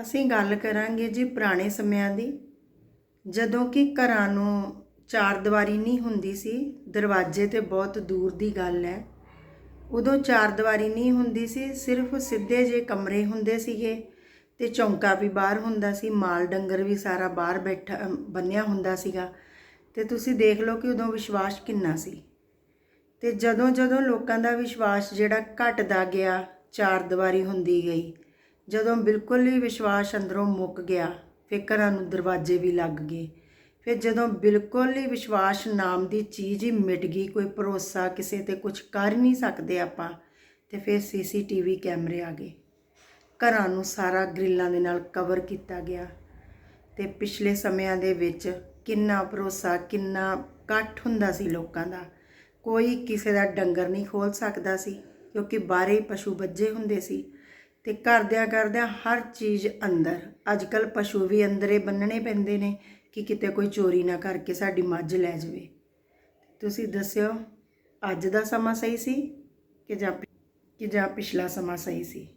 ਅਸੀਂ ਗੱਲ ਕਰਾਂਗੇ ਜੀ ਪੁਰਾਣੇ ਸਮਿਆਂ ਦੀ। ਜਦੋਂ ਕਿ ਘਰਾਂ ਨੂੰ ਚਾਰ ਦੀਵਾਰੀ ਨਹੀਂ ਹੁੰਦੀ ਸੀ, ਦਰਵਾਜ਼ੇ ਤੇ ਬਹੁਤ ਦੂਰ ਦੀ ਗੱਲ ਹੈ। ਉਦੋਂ ਚਾਰ ਦੀਵਾਰੀ ਨਹੀਂ ਹੁੰਦੀ ਸੀ, ਸਿਰਫ ਸਿੱਧੇ ਜੇ ਕਮਰੇ ਹੁੰਦੇ ਸੀਗੇ ਤੇ ਚੌਂਕਾ ਵੀ ਬਾਹਰ ਹੁੰਦਾ ਸੀ, ਮਾਲ ਡੰਗਰ ਵੀ ਸਾਰਾ ਬਾਹਰ ਬੈਠਾ ਬੰਨਿਆ ਹੁੰਦਾ ਸੀਗਾ। ਤੇ ਤੁਸੀਂ ਦੇਖ ਲਓ ਕਿ ਉਦੋਂ ਵਿਸ਼ਵਾਸ ਕਿੰਨਾ ਸੀ। ਤੇ ਜਦੋਂ ਜਦੋਂ ਲੋਕਾਂ ਦਾ ਵਿਸ਼ਵਾਸ ਜਿਹੜਾ ਘਟਦਾ ਗਿਆ, ਚਾਰ ਦੀਵਾਰੀ ਹੁੰਦੀ ਗਈ ਜਦੋਂ ਬਿਲਕੁਲ ਹੀ ਵਿਸ਼ਵਾਸ ਅੰਦਰੋਂ ਮੁੱਕ ਗਿਆ, ਫਿਰ ਘਰਾਂ ਨੂੰ ਦਰਵਾਜ਼ੇ ਵੀ ਲੱਗ ਗਏ। ਫਿਰ ਜਦੋਂ ਬਿਲਕੁਲ ਹੀ ਵਿਸ਼ਵਾਸ ਨਾਮ ਦੀ ਚੀਜ਼ ਹੀ ਮਿਟ ਗਈ, ਕੋਈ ਭਰੋਸਾ ਕਿਸੇ ਤੇ ਕੁਝ ਕਰ ਨਹੀਂ ਸਕਦੇ ਆਪਾਂ, ਤੇ ਫਿਰ ਸੀਸੀਟੀਵੀ ਕੈਮਰੇ ਆ ਗਏ। ਘਰਾਂ ਨੂੰ ਸਾਰਾ ਗ੍ਰਿਲਾਂ ਦੇ ਨਾਲ ਕਵਰ ਕੀਤਾ ਗਿਆ। ਤੇ ਪਿਛਲੇ ਸਮਿਆਂ ਦੇ ਵਿੱਚ ਕਿੰਨਾ ਭਰੋਸਾ, ਕਿੰਨਾ ਇਕੱਠ ਹੁੰਦਾ ਸੀ ਲੋਕਾਂ ਦਾ। ਕੋਈ ਕਿਸੇ ਦਾ ਡੰਗਰ ਨਹੀਂ ਖੋਲ ਸਕਦਾ ਸੀ, ਕਿਉਂਕਿ ਬਾਹਰੇ ਪਸ਼ੂ ਬੱਝੇ ਹੁੰਦੇ ਸੀ। ਤੇ ਕਰਦਿਆਂ ਕਰਦਿਆਂ ਹਰ ਚੀਜ਼ ਅੰਦਰ। ਅੱਜ ਕੱਲ ਪਸ਼ੂ ਵੀ ਅੰਦਰੇ ਬੰਨਣੇ ਪੈਂਦੇ ਨੇ ਕਿ ਕਿਤੇ ਕੋਈ ਚੋਰੀ ਨਾ ਕਰਕੇ ਸਾਡੀ ਮੱਝ ਲੈ ਜਾਵੇ। ਤੁਸੀਂ ਦੱਸਿਓ, ਅੱਜ ਦਾ ਸਮਾਂ ਸਹੀ ਸੀ ਕਿ ਜਾਂ ਕਿ ਜਾਂ ਪਿਛਲਾ ਸਮਾਂ ਸਹੀ ਸੀ?